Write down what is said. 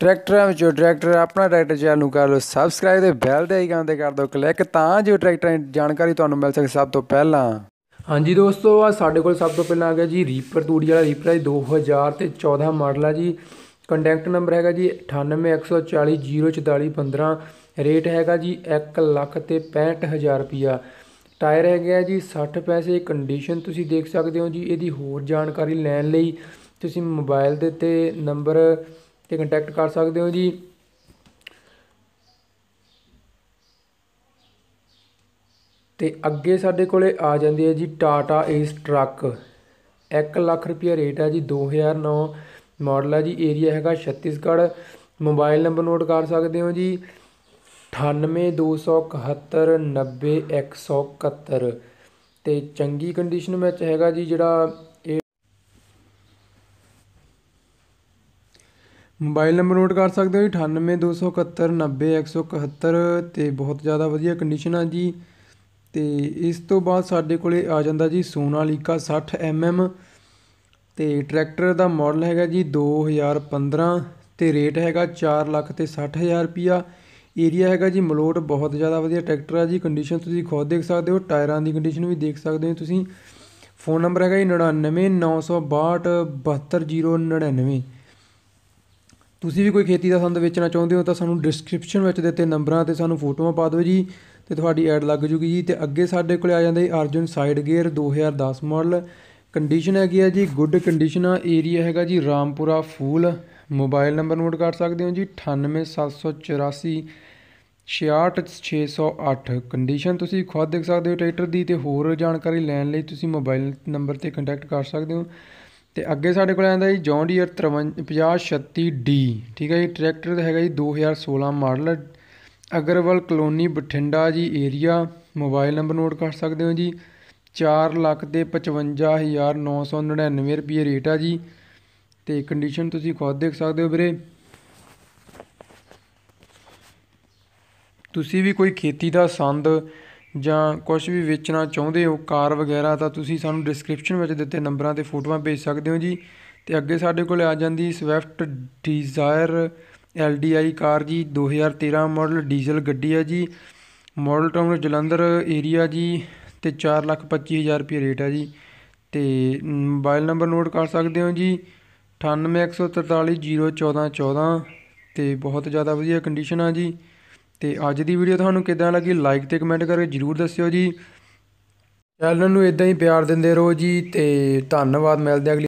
ਟਰੈਕਟਰਾਂ ਵਿੱਚੋਂ ਟਰੈਕਟਰ ਆਪਣਾ ਟਰੈਕਟਰ ਚੈਨਲ ਨੂੰ ਕਰ ਲਓ ਸਬਸਕ੍ਰਾਈਬ ਤੇ ਬੈਲ ਦੇ ਆਈਕਨ ਤੇ ਕਰ ਦਿਓ ਕਲਿੱਕ ਤਾਂ ਜੋ ਟਰੈਕਟਰਾਂ ਦੀ ਜਾਣਕਾਰੀ ਤੁਹਾਨੂੰ ਮਿਲ ਸਕੇ ਸਭ ਤੋਂ ਪਹਿਲਾਂ। ਹਾਂਜੀ ਦੋਸਤੋ ਆ ਸਾਡੇ ਕੋਲ ਸਭ ਤੋਂ ਪਹਿਲਾਂ ਆ ਗਿਆ ਜੀ ਰੀਪਰ ਤੂੜੀ ਵਾਲਾ ਰੀਪਰ ਹੈ ਜੀ 2000 ਤੇ 14 ਮਾਡਲ ਆ ਜੀ। ਕੰਟੈਕਟ ਨੰਬਰ ਹੈਗਾ ਜੀ 9814004415 ਰੇਟ ਹੈਗਾ ਜੀ 1 ਲੱਖ ਤੇ 65000 ਰੁਪਿਆ ਟਾਇਰ ਹੈਗੇ ਆ ਜੀ 60 ਪੈਸੇ। ਕੰਡੀਸ਼ਨ ਤੁਸੀਂ ਦੇਖ ਸਕਦੇ ਹੋ ਜੀ, ਇਹਦੀ ਹੋਰ ਜਾਣਕਾਰੀ ਲੈਣ ਲਈ ਤੁਸੀਂ ਮੋਬਾਈਲ ਦੇ ਤੇ ਨੰਬਰ ਤੇ ਕੰਟੈਕਟ ਕਰ ਸਕਦੇ ਹੋ ਜੀ। ਤੇ ਅੱਗੇ ਸਾਡੇ ਕੋਲੇ ਆ ਜਾਂਦੀ ਹੈ ਜੀ ਟਾਟਾ ਏਸ ਟਰੱਕ 1 ਲੱਖ ਰੁਪਿਆ ਰੇਟ ਹੈ ਜੀ 2009 ਮਾਡਲ ਹੈ ਜੀ ਏਰੀਆ ਹੈਗਾ ਛੱਤੀਸਗੜ੍ਹ। ਮੋਬਾਈਲ ਨੰਬਰ ਨੋਟ ਕਰ ਸਕਦੇ ਹੋ ਜੀ 9827190171 ਤੇ ਚੰਗੀ ਕੰਡੀਸ਼ਨ ਵਿੱਚ ਹੈਗਾ ਜੀ ਜਿਹੜਾ ਮੋਬਾਈਲ ਨੰਬਰ ਨੋਟ ਕਰ ਸਕਦੇ ਹੋ ਜੀ 9827190171 ਤੇ ਬਹੁਤ ਜ਼ਿਆਦਾ ਵਧੀਆ ਕੰਡੀਸ਼ਨ ਆ ਜੀ। ਤੇ ਇਸ ਤੋਂ ਬਾਅਦ ਸਾਡੇ ਕੋਲੇ ਆ ਜਾਂਦਾ ਜੀ ਸੋਨਾਲੀਕਾ 60 mm ਤੇ ਟਰੈਕਟਰ ਦਾ ਮਾਡਲ ਹੈਗਾ ਜੀ 2015 ਤੇ ਰੇਟ ਹੈਗਾ 4 ਲੱਖ ਤੇ 60000 ਰੁਪਿਆ ਏਰੀਆ ਹੈਗਾ ਜੀ ਮਲੋਟ, ਬਹੁਤ ਜ਼ਿਆਦਾ ਵਧੀਆ ਟਰੈਕਟਰ ਆ ਜੀ। ਕੰਡੀਸ਼ਨ ਤੁਸੀਂ ਖੁਦ ਦੇਖ ਸਕਦੇ ਹੋ, ਟਾਇਰਾਂ ਦੀ ਕੰਡੀਸ਼ਨ ਵੀ ਦੇਖ ਸਕਦੇ ਹੋ ਤੁਸੀਂ। ਫੋਨ ਨੰਬਰ ਹੈਗਾ ਜੀ 9996272099 ਤੁਸੀਂ ਵੀ ਕੋਈ ਖੇਤੀ ਦਾ ਸੰਦ ਵੇਚਣਾ ਚਾਹੁੰਦੇ ਹੋ ਤਾਂ ਸਾਨੂੰ ਡਿਸਕ੍ਰਿਪਸ਼ਨ ਵਿੱਚ ਦਿੱਤੇ ਨੰਬਰਾਂ ਤੇ ਸਾਨੂੰ ਫੋਟੋਆਂ ਪਾ ਦਿਓ ਜੀ ਤੇ ਤੁਹਾਡੀ ਐਡ ਲੱਗ ਜੂਗੀ ਜੀ ਤੇ ਅੱਗੇ ਸਾਡੇ ਕੋਲ ਆ ਜਾਂਦਾ ਜੀ Arjun side gear 2010 model condition ਹੈਗੀ ਹੈ ਜੀ ਗੁੱਡ ਕੰਡੀਸ਼ਨ ਆ ਏਰੀਆ ਹੈਗਾ ਜੀ Rampura Phul. Mobile number note ਕਰ ਸਕਦੇ ਹੋ ਜੀ 98784 66608 ਕੰਡੀਸ਼ਨ ਤੁਸੀਂ ਖੁਦ ਦੇਖ ਸਕਦੇ ਹੋ ਟਰੈਕਟਰ ਦੀ ਤੇ ਹੋਰ ਜਾਣਕਾਰੀ ਲੈਣ ਲਈ ਤੁਸੀਂ ਮੋਬਾਈਲ ਨੰਬਰ ਤੇ ਕੰਟੈਕਟ ਕਰ ਸਕਦੇ ਹੋ। ਤੇ ਅੱਗੇ ਸਾਡੇ ਕੋਲ ਆਉਂਦਾ ਜੀ ਜੌਨ ਡੀਅਰ 5336D ਠੀਕ ਹੈ ਜੀ, ਟਰੈਕਟਰ ਦਾ ਹੈਗਾ ਜੀ 2016 ਮਾਡਲ ਅਗਰਵਾਲ ਕਲੋਨੀ ਬਠਿੰਡਾ ਜੀ ਏਰੀਆ ਮੋਬਾਈਲ ਨੰਬਰ ਨੋਟ ਕਰ ਸਕਦੇ ਹੋ ਜੀ। 4 ਲੱਖ ਤੇ 55999 ਰੁਪਏ ਰੇਟ ਆ ਜੀ। ਤੇ ਕੰਡੀਸ਼ਨ ਤੁਸੀਂ ਖੁਦ ਦੇਖ ਸਕਦੇ ਹੋ ਵੀਰੇ। ਤੁਸੀਂ ਵੀ ਕੋਈ ਖੇਤੀ ਦਾ ਸੰਦ ਜਾਂ ਕੁਝ ਵੀ ਵੇਚਣਾ ਚਾਹੁੰਦੇ ਹੋ, ਕਾਰ ਵਗੈਰਾ, ਤਾਂ ਤੁਸੀਂ ਸਾਨੂੰ ਡਿਸਕ੍ਰਿਪਸ਼ਨ ਵਿੱਚ ਦਿੱਤੇ ਨੰਬਰਾਂ ਤੇ ਫੋਟੋਆਂ ਭੇਜ ਸਕਦੇ ਹੋ ਜੀ। ਤੇ ਅੱਗੇ ਸਾਡੇ ਕੋਲ ਆ ਜਾਂਦੀ ਸਵਿਫਟ ਡਿਜ਼ਾਇਰ ਐਲਡੀਆਈ ਕਾਰ ਜੀ 2013 ਮਾਡਲ ਡੀਜ਼ਲ ਗੱਡੀ ਹੈ ਜੀ। ਮਾਡਲ ਟਾਊਨ ਜਲੰਧਰ ਏਰੀਆ ਜੀ ਤੇ 425000 ਰੁਪਏ ਰੇਟ ਹੈ ਜੀ। ਤੇ ਮੋਬਾਈਲ ਨੰਬਰ ਨੋਟ ਕਰ ਸਕਦੇ ਹੋ ਜੀ 9814301414 ਤੇ ਬਹੁਤ ਜ਼ਿਆਦਾ ਵਧੀਆ ਕੰਡੀਸ਼ਨ ਆ ਜੀ। ਤੇ ਅੱਜ ਦੀ ਵੀਡੀਓ ਤੁਹਾਨੂੰ ਕਿਦਾਂ ਲੱਗੀ? ਲਾਈਕ ਤੇ ਕਮੈਂਟ ਕਰਕੇ ਜਰੂਰ ਦੱਸਿਓ ਜੀ। ਚੈਨਲ ਨੂੰ ਇਦਾਂ ਹੀ ਪਿਆਰ ਦਿੰਦੇ ਰਹੋ ਜੀ ਤੇ ਧੰਨਵਾਦ। ਮਿਲਦੇ ਅਗਲੀ